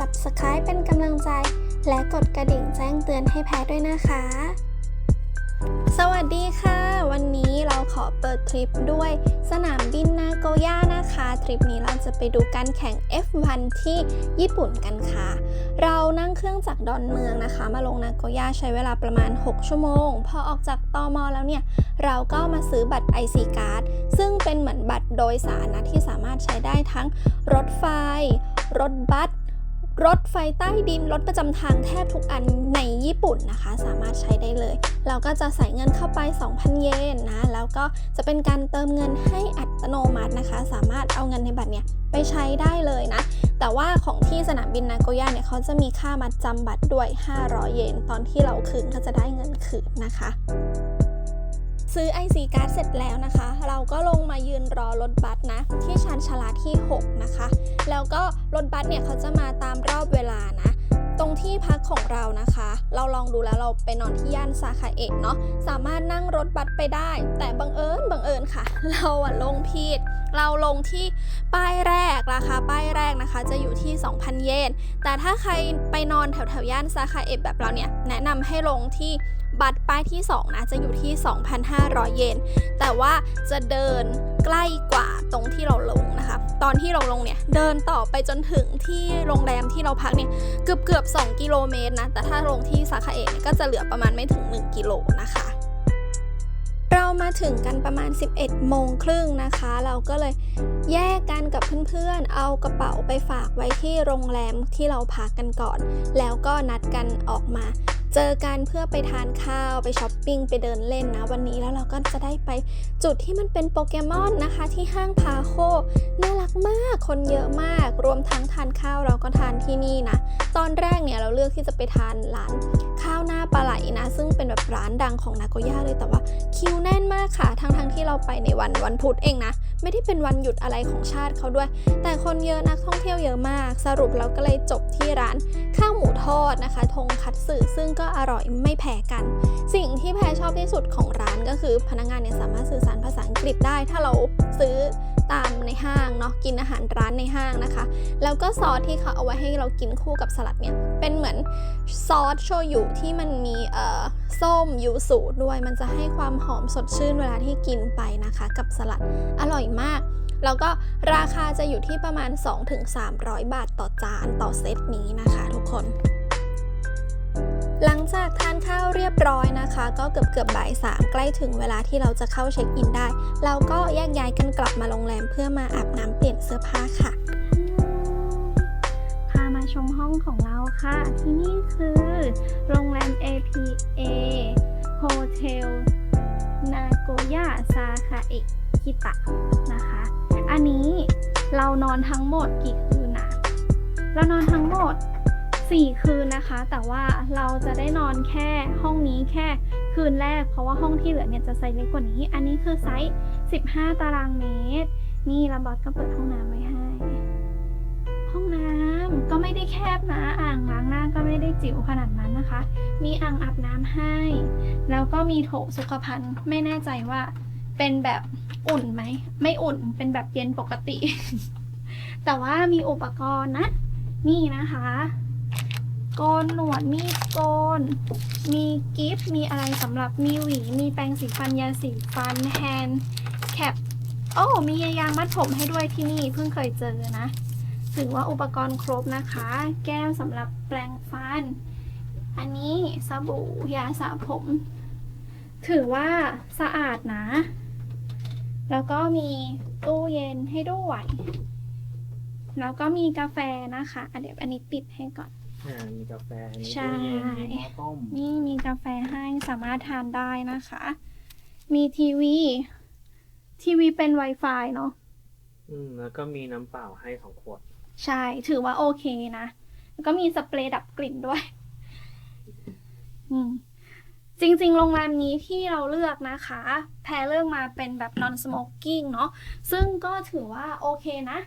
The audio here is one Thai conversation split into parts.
Subscribe เป็นกำลังใจ และกดกระดิ่งแจ้งเตือนให้แพทด้วยนะคะ สวัสดีค่ะ วันนี้เราขอเปิดทริปด้วยสนามบินนาโกย่านะคะ ทริปนี้เราจะไปดูการแข่ง F1 ที่ญี่ปุ่นกันค่ะ เรานั่งเครื่องจากดอนเมืองนะคะ มาลงนาโกย่าใช้เวลาประมาณ 6 ชั่วโมง พอออกจากตอมอแล้วเนี่ย เราก็มาซื้อบัตร IC Card ซึ่งเป็นเหมือนบัตรโดยสารนะที่สามารถใช้ได้ทั้งรถไฟ รถบัส รถไฟใต้ดินรถประจำทางแทบทุกอันในญี่ปุ่นนะคะ สามารถใช้ได้เลย เราก็จะใส่เงินเข้าไป 2,000 เยนนะ แล้วก็จะเป็นการเติมเงินให้อัตโนมัตินะคะ สามารถเอาเงินในบัตรเนี่ยไปใช้ได้เลยนะ แต่ว่าของที่สนามบินนาโกย่าเนี่ยเขาจะมีค่ามัดจำบัตรด้วย 500 เยน ตอนที่เราคืนก็จะได้เงินคืนนะคะ ซื้อ IC card เสร็จแล้วนะคะ เราก็ลงมายืนรอรถบัสนะ ที่ชานชาลาที่ 6 นะคะ แล้วก็รถบัสเนี่ยเขาจะมาตามรอบเวลานะ ตรงที่พักของเรานะคะ เราลองดูแล้วเราไปนอนที่ย่านซาคาเอะเนาะสามารถนั่งรถบัสไปได้ แต่บังเอิญบังเอิญค่ะ เราอะลงผิดเราลงที่ป้ายแรกราคาป้ายแรกนะคะ จะอยู่ที่ 2,000 เยนแต่ถ้าใครไปนอนแถวแถวย่านซาคาเอะแบบเราเนี่ยแนะนำให้ลงที่ บัตรป้ายที่ 2 นะ จะอยู่ที่ 2,500 เยน แต่ว่าจะเดินใกล้กว่าตรงที่เราลงนะคะ ตอนที่เราลงเนี่ย เดินต่อไปจนถึงที่โรงแรมที่เราพักเนี่ย เกือบเกือบ2กิโลเมตรนะ แต่ถ้าลงที่ซาคาเอะก็จะเหลือประมาณไม่ถึง 1 กิโลนะคะเรามาถึงกันประมาณ 11 โมงครึ่งนะคะ เราก็เลยแยกกันกับเพื่อนๆ เอากระเป๋าไปฝากไว้ที่โรงแรมที่เราพักกันก่อน แล้วก็นัดกันออกมา เจอกันเพื่อไปทานข้าวไปช้อปปิ้งไปเดินเล่นนะวันนี้แล้วเราก็จะได้ไปจุดที่มันเป็นโปเกมอนนะคะที่ห้างพาโคน่ารักมากคนเยอะมาก รวมทั้งทานข้าวเราก็ทานที่นี่นะ ตอนแรกเนี่ยเราเลือกที่จะไปทานร้านข้าวหน้าปลาไหลนะ ซึ่งเป็นแบบร้านดังของนาโกย่าเลยแต่ว่าคิวแน่นมากค่ะทั้งทั้งที่เราไปในวันวันพุธเองนะ ไม่ได้เป็นวันหยุดอะไรของชาติเขาด้วย แต่คนเยอะนักท่องเที่ยวเยอะมาก สรุปเราก็เลยจบที่ร้านข้าวหมูทอดนะคะ ทงคัตสึซึ่งก็อร่อยไม่แพ้กัน สิ่งที่แพรชอบที่สุดของร้านก็คือพนักงานเนี่ยสามารถสื่อสารภาษาอังกฤษได้ ถ้าเราซื้อ ตามในห้างเนาะกินอาหารร้านในห้างนะคะ แล้วก็ซอสที่เขาเอาไว้ให้เรากินคู่กับสลัดเนี่ยเป็นเหมือนซอสโชยุที่มันมีเอ่อส้มยูสุด้วย มันจะให้ความหอมสดชื่นเวลาที่กินไปนะคะ กับสลัดอร่อยมาก แล้วก็ราคาจะอยู่ที่ประมาณ 2-300 บาทต่อจานต่อเซตนี้นะคะ ทุกคน หลังจากทานข้าวเรียบร้อยนะคะ ก็เกือบเกือบบ่ายสามใกล้ถึงเวลาที่เราจะเข้าเช็คอินได้ เราก็แยกย้ายกันกลับมาโรงแรมเพื่อมาอาบน้ำเปลี่ยนเสื้อผ้าค่ะพามาชมห้องของเราค่ะ ที่นี่คือ โรงแรม APA Hotel Nagoya Sakae Kita นะคะ อันนี้เรานอนทั้งหมดกี่คืนนะเรานอนทั้งหมด 4 คืนนะคะ แต่ว่าเราจะได้นอนแค่ห้องนี้แค่คืนแรก เพราะว่าห้องที่เหลือเนี่ยจะไซส์เล็กกว่านี้ อันนี้คือไซส์ 15 ตารางเมตร นี่ระบอสก็เปิดห้องน้ำไว้ให้ ห้องน้ำก็ไม่ได้แคบนะ อ่างล้างหน้าก็ไม่ได้จิ๋วขนาดนั้นนะคะ มีอ่างอาบน้ำให้ แล้วก็มีโถสุขภัณฑ์ไม่แน่ใจว่าเป็นแบบอุ่นไหม ไม่อุ่น เป็นแบบเย็นปกติ แต่ว่ามีอุปกรณ์นะ นี่นะคะ โกนหนวดมีดโกน มีกิฟต์มีอะไรสำหรับมีหวี มีแปรงสีฟันยาสีฟันแฮนด์แคปโอ้มียางมัดผมให้ด้วยที่นี่เพิ่งเคยเจอนะ ถือว่าอุปกรณ์ครบนะคะ แก้วสำหรับแปรงฟัน อันนี้สบู่ยาสระผม ถือว่าสะอาดนะ แล้วก็มีตู้เย็นให้ด้วย แล้วก็มีกาแฟนะคะเดี๋ยวอันนี้ปิดให้ก่อน อ่ามีกาแฟมีใช่ ตู้เย็นมีหม้อต้มนี่มีกาแฟให้สามารถทานได้นะคะ มีทีวี ทีวีเป็น Wi-Fi เนาะอืมแล้วก็มีน้ำเปล่าให้สองขวดใช่ถือว่าโอเคนะ แล้วก็มีสเปรย์ดับกลิ่นด้วย อืม จริง ๆ โรงแรมนี้ที่เราเลือกนะคะ แพรเลือกมาเป็นแบบ non smoking เนาะซึ่งก็ถือว่าโอเคนะ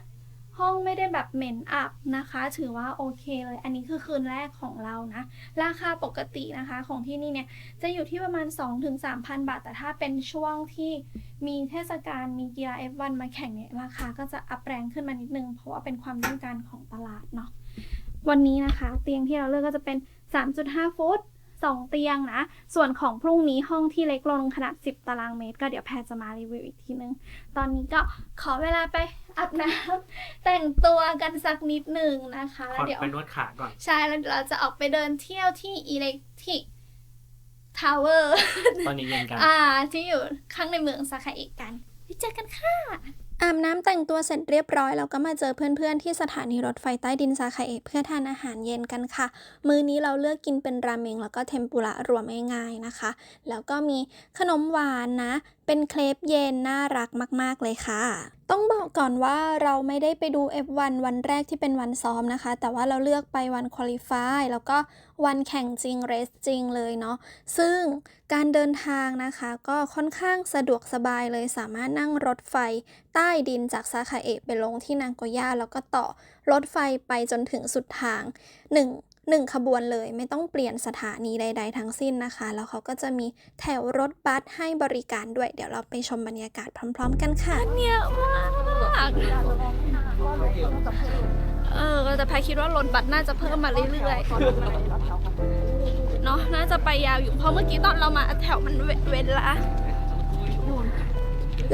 ห้องไม่ได้แบบเหม็นอับนะคะ ถือว่าโอเคเลย อันนี้คือคืนแรกของเรานะ ราคาปกตินะคะของที่นี่เนี่ย จะอยู่ที่ประมาณ 2-3,000 บาท แต่ถ้าเป็นช่วงที่มีเทศกาลมีกีฬา F1 มาแข่งเนี่ย ราคาก็จะอัพแรงขึ้นมานิดนึง เพราะว่าเป็นความต้องการของตลาดเนาะวันนี้นะคะ เตียงที่เราเลือกก็จะเป็น 3.5 ฟุต 2 เตียงนะ ส่วนของพรุ่งนี้ห้องที่เล็กลงขนาด 10 ตารางเมตร ก็เดี๋ยวแพรจะมารีวิวอีกทีนึง ตอนนี้ก็ขอเวลาไปอาบน้ำแต่งตัวกันสักนิดหนึ่งนะคะขแล้วอเดี๋ยวไปนวดขาก่อน ใช่แล้วเดี๋ยวเราจะออกไปเดินเที่ยวที่อิเล็กทริกทาวเวอร์ตอนนี้เย็นกัน อ่า ที่อยู่ข้างในเมืองซาคาเอะกันไปเจอกันค่ะ อาบน้ำแต่งตัวเสร็จเรียบร้อยแล้วก็มาเจอเพื่อนๆ ที่สถานีรถไฟใต้ดินซาคาเอะเพื่อทานอาหารเย็นกันค่ะ มื้อนี้เราเลือกกินเป็นราเมงแล้วก็เทมปุระรวมง่ายๆนะคะ แล้วก็มีขนมหวานนะเป็นเครปเย็นน่ารักมาก ๆ เลยค่ะ ต้องบอกก่อนว่าเราไม่ได้ไปดู F1 วันแรกที่เป็นวันซ้อมนะคะ แต่ว่าเราเลือกไปวันคุริฟายแล้วก็วันแข่งจริงเรสจริงเลยเนาะ ซึ่งการเดินทางนะคะ ก็ค่อนข้างสะดวกสบายเลยสามารถนั่งรถไฟใต้ดินจากซาคาเอะไปลงที่นางโกย่าแล้วก็ต่อรถไฟไปจนถึงสุดทางห หนึ่งขบวนเลยไม่ต้องเปลี่ยนสถานีใด ๆ ทั้งสิ้นนะคะ แล้วเขาก็จะมีแถวรถบัสให้บริการด้วย เดี๋ยวเราไปชมบรรยากาศพร้อม ๆ กันค่ะเนี่ยมากเออแต่แพคิดว่ารถบัสน่าจะเพิ่มมาเรื่อยๆเนาะน่าจะไปยาวอยู่เพราะเมื่อกี้ตอนเรามาแถวมันเวเว้นละ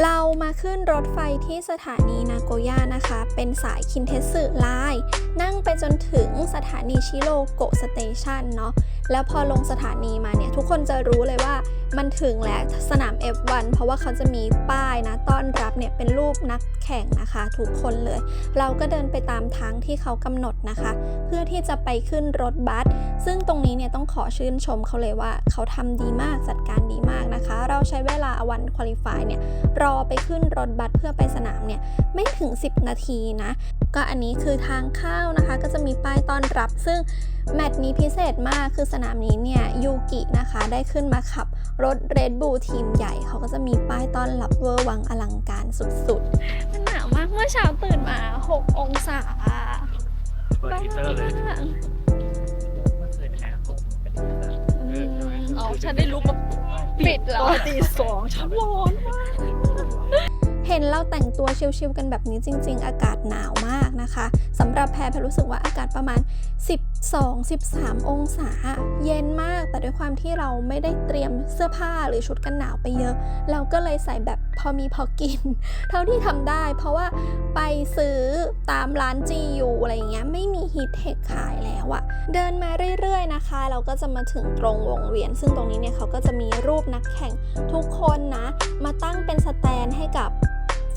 เรามาขึ้นรถไฟที่สถานีนาโกย่านะคะ เป็นสายคินเทสึไลน์นั่งไปจนถึงสถานีชิโรโกะสเตชันเนาะ แล้วพอลงสถานีมาเนี่ย ทุกคนจะรู้เลยว่า มันถึงแล้วสนาม F1 เพราะว่าเขาจะมีป้ายนะต้อนรับเนี่ยเป็นรูปนักแข่งนะคะทุกคนเลย เราก็เดินไปตามทางที่เขากำหนดนะคะ เพื่อที่จะไปขึ้นรถบัส ซึ่งตรงนี้เนี่ยต้องขอชื่นชมเขาเลยว่าเขาทำดีมากจัดการดีมากนะคะ เราใช้เวลาวันคุริฟายเนี่ยรอไปขึ้นรถบัสเพื่อไปสนามเนี่ยไม่ถึง 10 นาทีนะ ก็อันนี้คือทางเข้านะคะ ก็จะมีป้ายต้อนรับ ซึ่งแมตช์นี้พิเศษมากคือสนามนี้เนี่ยยูกินะคะได้ขึ้นมาขับรถเรดบูทีมใหญ่เขาก็จะมีป้ายต้อนรับเวอร์วังอลังการสุดๆ มันหนาวมากเมื่อเช้าตื่นมา 6 องศาเปิดฮีเตอร์เลยบ้าไม่เคยแอบเป็นฮีเตอร์เออใช่ไหมอ๋อฉันได้ลุกมาปิดแล้วตีสองฉันร้อนเห็นเราแต่งตัวชิลๆกันแบบนี้จริง ๆ อากาศหนาวมากนะคะ สำหรับแพรแพรรู้สึกว่าอากาศประมาณ 12-13 องศา เย็นมาก แต่ด้วยความที่เราไม่ได้เตรียมเสื้อผ้าหรือชุดกันหนาวไปเยอะ เราก็เลยใส่แบบพอมีพอกิน เท่าที่ทำได้ เพราะว่าไปซื้อตามร้าน GU อะไรอย่างเงี้ยไม่มีฮีทเทคขายแล้วอะเดินมาเรื่อยๆนะคะ เราก็จะมาถึงตรงวงเวียน ซึ่งตรงนี้เนี่ยเขาก็จะมีรูปนักแข่งทุกคนนะ มาตั้งเป็นสแตนให้กับ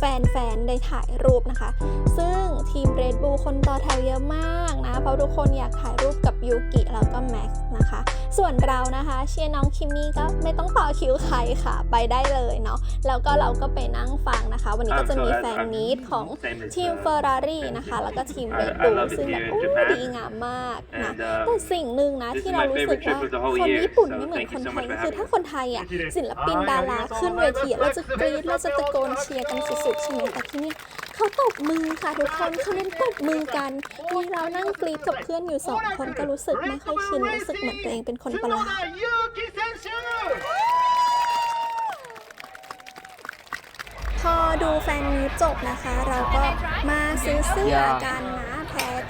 แฟนๆ ได้ถ่ายรูปนะคะ ซึ่งทีม Red Bull คนต่อแถวเยอะมากนะ เพราะทุกคนอยากถ่ายรูปกับยูกิแล้วก็แม็กซ์นะคะ ส่วนเรานะคะเชียร์น้องคิมมี่ก็ไม่ต้องต่อคิวใครค่ะ ไปได้เลยเนาะแล้วก็เราก็ไปนั่งฟังนะคะ วันนี้ก็จะมีแฟนมีตของทีมเฟอร์รารี่นะคะ แล้วก็ทีม Red Bull ซึ่งแบบโอ้ดีงามมากนะแต่สิ่งหนึ่งนะที่เรารู้สึกว่าคนญี่ปุ่นไม่เหมือนคนไทยก็คือถ้าคนไทยอะศิลปินดาราขึ้นเวทีอะเราจะกรี๊ดเราจะตะโกนเชียร์กันสุดๆใช่ไหมแต่ที่นี่เขาตบมือค่ะทุกคนเขาเล่นตบมือกันมีเรานั่งกรี๊ดกับเพื่อนอยู่สองคนก็รู้สึกไม่ค่อยชินรู้สึกเหมือนตัวเองเป็นคนประหลาดพอดูแฟนมีตจบนะคะ เราก็มาซื้อเสื้อกันนะ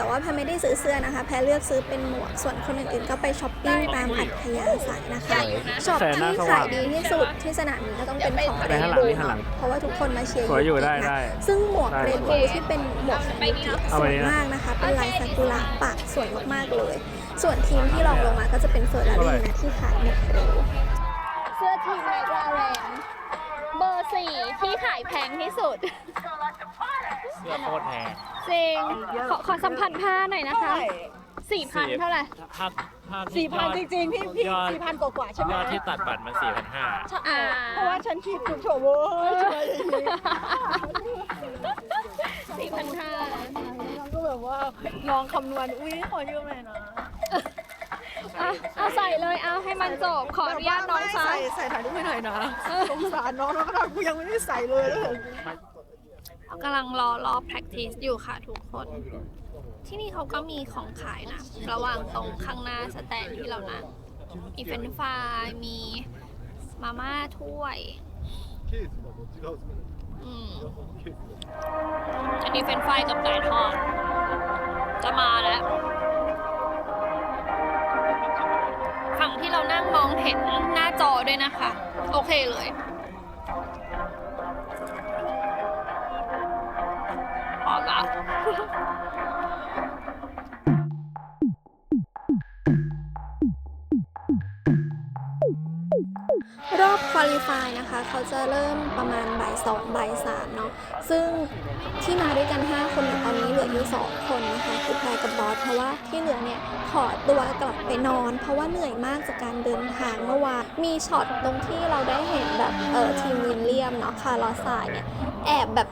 แพรแต่ว่าแพรไม่ได้ซื้อเสื้อนะคะ แพรเลือกซื้อเป็นหมวก ส่วนคนอื่นๆ ก็ไปช้อปปิ้งตามอัธยาศัยนะคะ ช็อปที่ขายดีที่สุดที่สนามนี้ก็ต้องเป็นของไปเรดข้างหลังบูนี่ข้างหลังเพราะว่าทุกคนมาเชียร์สวยอยู่ได้นะได้ซึ่งหมวกได้เรดบูที่เป็นหมวกของยูกิเอาสไว้วยนี่นะมากนะคะ เป็นลายซากุระปากสวยมากๆเลย ส่วนทีมที่รองลงมาก็จะเป็นเฟอร์รารี่นะที่ขายหมดเลยเสื้อทีมแมคลาเรนเบอร์ สี่ที่ขายแพงที่สุด เสื้อโคตรแพงจริง ขอขอสัมพันธ์ผ้าหน่อยนะคะสี่พันเท่าไหร่ถ้าถ้าสี่พันจริงๆ พี่พี่ยอดสี่พันกว่าๆใช่ไหมยอดที่ตัดบัตรมันสี่พันห้าอ่าเพราะว่าฉันคิดคุณโชว์เวอร์ใช่ไหมสี่พันห้าเราก็แบบว่าลองคำนวณอุ้ยขอยืมหน่อยนะ เอาใส่เลยเอาให้มันจบขออนุญาตน้องไม่ซะใส่ใส่ถ่ายรูปให้หน่อยนะสงสารน้องน้องก็ทำกูยังไม่ได้ใส่เลยแล้ว กำลังรอรอ practice อยู่ค่ะทุกคน ที่นี่เขาก็มีของขายนะ ระหว่างตรงข้างหน้าสแตนที่เรานั่งมีเฟรนช์ฟรายมีมาม่าถ้วย อืม อันนี้เฟรนช์ฟรายกับไก่ทอด จะมาแล้ว เห็นหน้าจอด้วยนะคะ โอเคเลยพอละ รอบควอลิฟายนะคะ เขาจะเริ่มประมาณบ่ายสองบ่ายสามเนาะซึ่งที่มาด้วยกัน 5 คนเนี่ยตอนนี้เหลืออยู่2คนนะคะคือแพรกับบอสเพราะว่าที่เหลือเนี่ยขอตัวกลับไปนอน เพราะว่าเหนื่อยมากจากการเดินทางเมื่อวานมีช็อตตรงที่เราได้เห็นแบบเออทีมวินเลียมเนาะคาร์ลอสไซน์เนี่ยแอบแบบ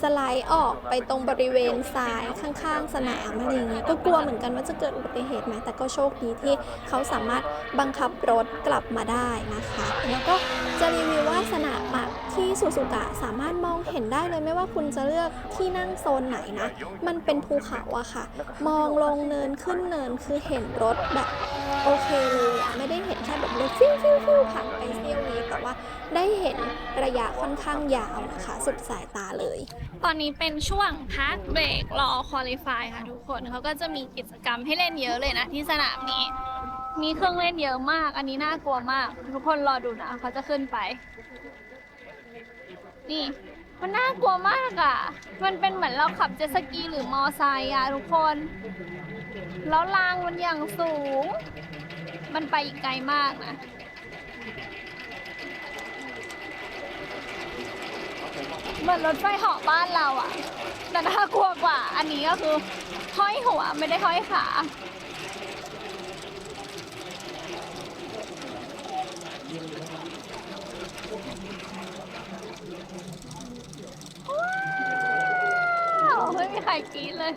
สไลด์ออกไปตรงบริเวณซ้ายข้างๆ สนามอะไรอย่างเงี้ยก็กลัวเหมือนกันว่าจะเกิดอุบัติเหตุไหมแต่ก็โชคดีที่เขาสามารถบังคับรถกลับมาได้นะคะ แล้วก็จะรีวิวว่าสนามอะที่สุสุกะสามารถมองเห็นได้เลยไม่ว่าคุณจะเลือกที่นั่งโซนไหนนะ มันเป็นภูเขาอะค่ะ มองลงเนินขึ้นเนินคือเห็นรถแบบโอเคเลยอะไม่ได้เห็นแค่แบบรถฟิวฟิวฟิวผ่านไปเสี้ยว ได้เห็นระยะค่อนข้างยาวนะคะ สุดสายตาเลย ตอนนี้เป็นช่วงพักเบรกรอคุริฟายค่ะทุกคนเขาก็จะมีกิจกรรมให้เล่นเยอะเลยนะที่สนามนี้ มีเครื่องเล่นเยอะมาก อันนี้น่ากลัวมาก ทุกคนรอดูนะเขาจะขึ้นไป นี่ มันน่ากลัวมากอะ่ะ มันเป็นเหมือนเราขับเจ็ตสกีหรือมอไซค์อะทุกคน แล้วรางมันอย่างสูง มันไปอีกไกลมากนะ เหมือนรถไฟเหาะบ้านเราอะแต่น่ากลัวกว่า อันนี้ก็คือห้อยหัวไม่ได้ห้อยขาว้าวไม่มีใครกรี๊ดเลย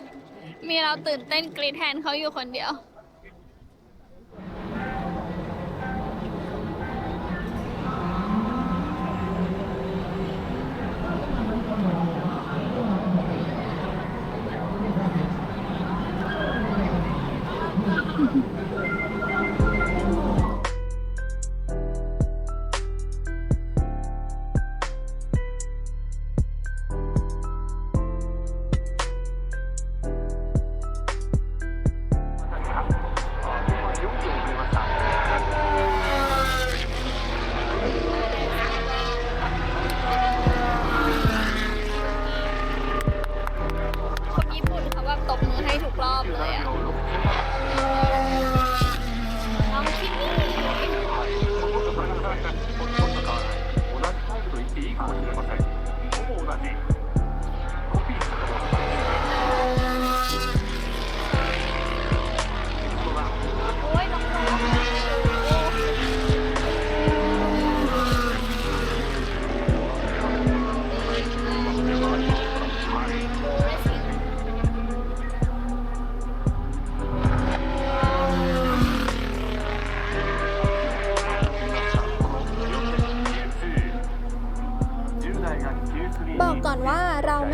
มีเราตื่นเต้นกรี๊ดแทนเขาอยู่คนเดียว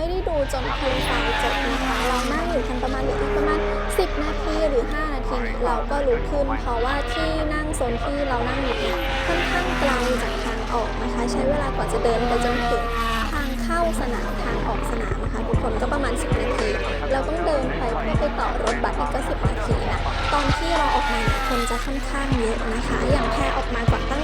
ไม่ได้ดูจนคุยไฟจบนะคะเรานั่งอยู่กันประมาณเหลืออีกประมาณ 10 นาทีหรือ 5 นาทีเนี่ยเราก็ลุกขึ้น เพราะว่าที่นั่งโซนที่เรานั่งอยู่เนี่ยค่อนข้างไกลจากทางออกนะคะ ใช้เวลากว่าจะเดินไปจนถึงทางเข้าสนามทางออกสนามนะคะทุกคนก็ประมาณ 10 นาที เราต้องเดินไปเพื่อไปต่อรถบัสอีกก็ 10 นาทีนะตอนที่เราออกมาเนี่ยคนจะค่อนข้างเยอะนะคะ อย่างแพรออกมากว่าตั้ง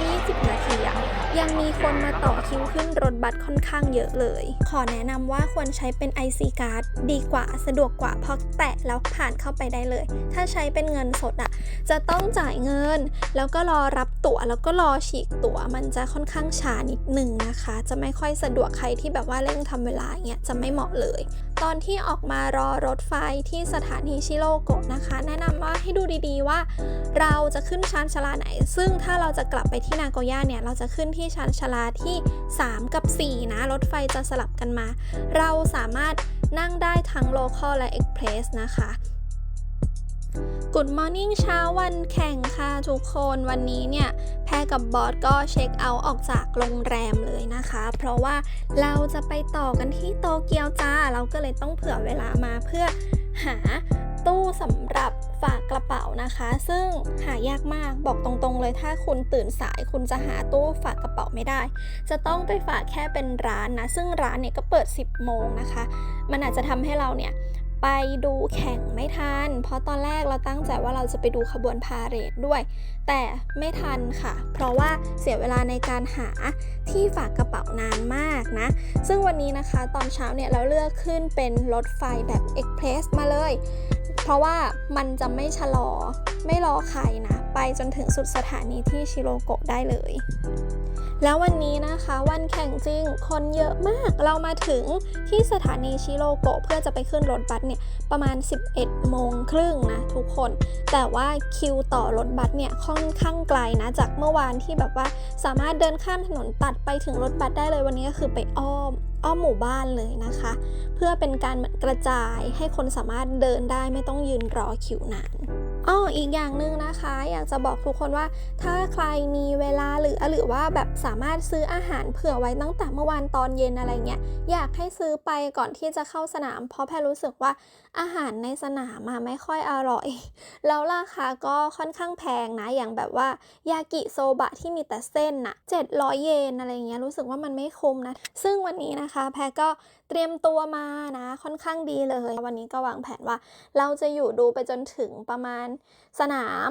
20นาทีอะ ยังมีคนมาต่อคิวขึ้นรถบัสค่อนข้างเยอะเลย ขอแนะนำว่าควรใช้เป็น IC card ดีกว่าสะดวกกว่าเพราะแตะแล้วผ่านเข้าไปได้เลย ถ้าใช้เป็นเงินสดอะจะต้องจ่ายเงิน แล้วก็รอรับตั๋วแล้วก็รอฉีกตั๋วมันจะค่อนข้างช้านิดหนึ่งนะคะ จะไม่ค่อยสะดวกใครที่แบบว่าเร่งทำเวลาเงี้ยจะไม่เหมาะเลย ตอนที่ออกมารอรถไฟที่สถานีชิโรโกะนะคะ แนะนำว่าให้ดูดีๆว่า เราจะขึ้นชานชาลาไหน ซึ่งถ้าเราจะกลับไปที่นาโกย่าเนี่ยเราจะขึ้นที่ชานชาลาที่ 3 กับ 4 นะ รถไฟจะสลับกันมา เราสามารถนั่งได้ทั้ง local และ express นะคะ Good Morning เช้าวันแข่งค่ะทุกคนวันนี้เนี่ย แพรกับบอสก็เช็คเอาท์ออกจากโรงแรมเลยนะคะ เพราะว่าเราจะไปต่อกันที่โตเกียวจ้า เราก็เลยต้องเผื่อเวลามาเพื่อหา ตู้สำหรับฝากกระเป๋านะคะ ซึ่งหายากมากบอกตรงๆเลยถ้าคุณตื่นสายคุณจะหาตู้ฝากกระเป๋าไม่ได้ จะต้องไปฝากแค่เป็นร้านนะ ซึ่งร้านเนี่ยก็เปิด 10 โมงนะคะ มันอาจจะทำให้เราเนี่ยไปดูแข่งไม่ทัน เพราะตอนแรกเราตั้งใจว่าเราจะไปดูขบวนพาเหรดด้วย แต่ไม่ทันค่ะ เพราะว่าเสียเวลาในการหาที่ฝากกระเป๋านานมากนะ ซึ่งวันนี้นะคะตอนเช้าเนี่ยเราเลือกขึ้นเป็นรถไฟแบบเอ็กเพรสมาเลย เพราะว่ามันจะไม่ชะลอ ไม่รอใครนะ ไปจนถึงสุดสถานีที่ชิโรโกะได้เลย แล้ววันนี้นะคะวันแข่งจริงคนเยอะมากเรามาถึงที่สถานีชิโรโกะเพื่อจะไปขึ้นรถบัสเนี่ยประมาณ 11 โมงครึ่งนะทุกคน แต่ว่าคิวต่อรถบัสเนี่ยค่อนข้างไกลนะจากเมื่อวานที่แบบว่าสามารถเดินข้ามถนนตัดไปถึงรถบัสได้เลยวันนี้ก็คือไปอ้อมอ้อมหมู่บ้านเลยนะคะ เพื่อเป็นการกระจายให้คนสามารถเดินได้ไม่ต้องยืนรอคิวนาน อ้ออีกอย่างหนึ่งนะคะ อยากจะบอกทุกคนว่า ถ้าใครมีเวลาหรือหรือว่าแบบสามารถซื้ออาหารเผื่อไว้ตั้งแต่เมื่อวานตอนเย็นอะไรเงี้ยอยากให้ซื้อไปก่อนที่จะเข้าสนาม เพราะแพรรู้สึกว่าอาหารในสนามมาไม่ค่อยอร่อย แล้วราคาก็ค่อนข้างแพงนะ อย่างแบบว่ายากิโซบะที่มีแต่เส้นน่ะ700 เยนอะไรเงี้ย รู้สึกว่ามันไม่คุ้มนะ ซึ่งวันนี้นะคะ แพรก็เตรียมตัวมานะ ค่อนข้างดีเลย วันนี้ก็วางแผนว่า เราจะอยู่ดูไปจนถึงประมาณสนาม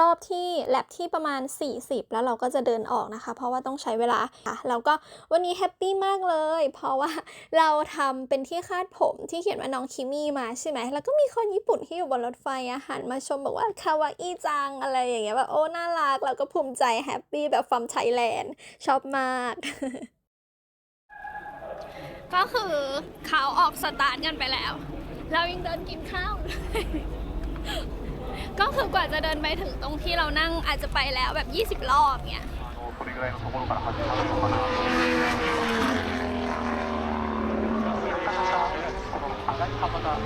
รอบที่แลบที่ประมาณ 40 แล้วเราก็จะเดินออกนะคะ เพราะว่าต้องใช้เวลาค่ะแล้วก็วันนี้แฮปปี้มากเลย เพราะว่าเราทำเป็นที่คาดผมที่เขียนว่าน้องคิมี่มาใช่ไหมแล้วก็มีคนญี่ปุ่นที่อยู่บนรถไฟอาหารมาชมบอกว่าคาวาอี้จังอะไรอย่างเงี้ยแบบโอ้น่ารักเราก็ภูมิใจแฮปปี้แบบฟอร์มไทยแลนด์ชอบมากก็คือเขาออกสตาร์ทกันไปแล้ว เรายังเดินกินข้าว ก็คือกว่าจะเดินไปถึงตรงที่เรานั่งอาจจะไปแล้วแบบ 20 รอบเนี่ย これぐらいのところから始まるのかななかなかこの上がり幅が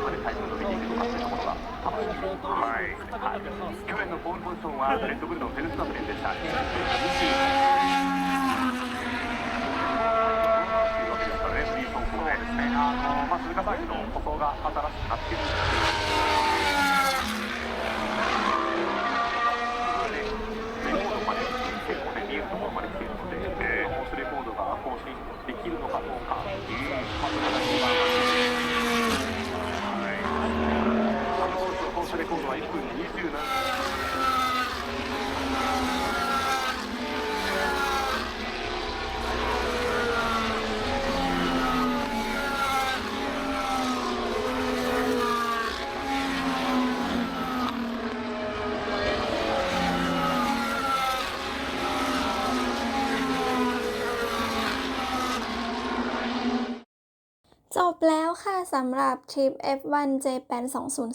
まで体重伸びていくのかっていうところが楽しみです。はい。はい。去年のポールポジションはレッドブルのフェルスタッペンでした。 あの、まあ、鈴鹿サイズの舗装が新しくなっている。んですけど ค่ะสำหรับทริป F1 Japan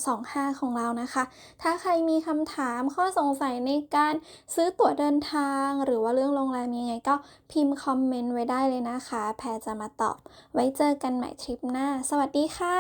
2025 ของเรานะคะ ถ้าใครมีคำถามข้อสงสัยในการซื้อตั๋วเดินทาง หรือว่าเรื่องโรงแรมยังไงก็พิมพ์คอมเมนต์ไว้ได้เลยนะคะ แพรจะมาตอบ ไว้เจอกันใหม่ทริปหน้า สวัสดีค่ะ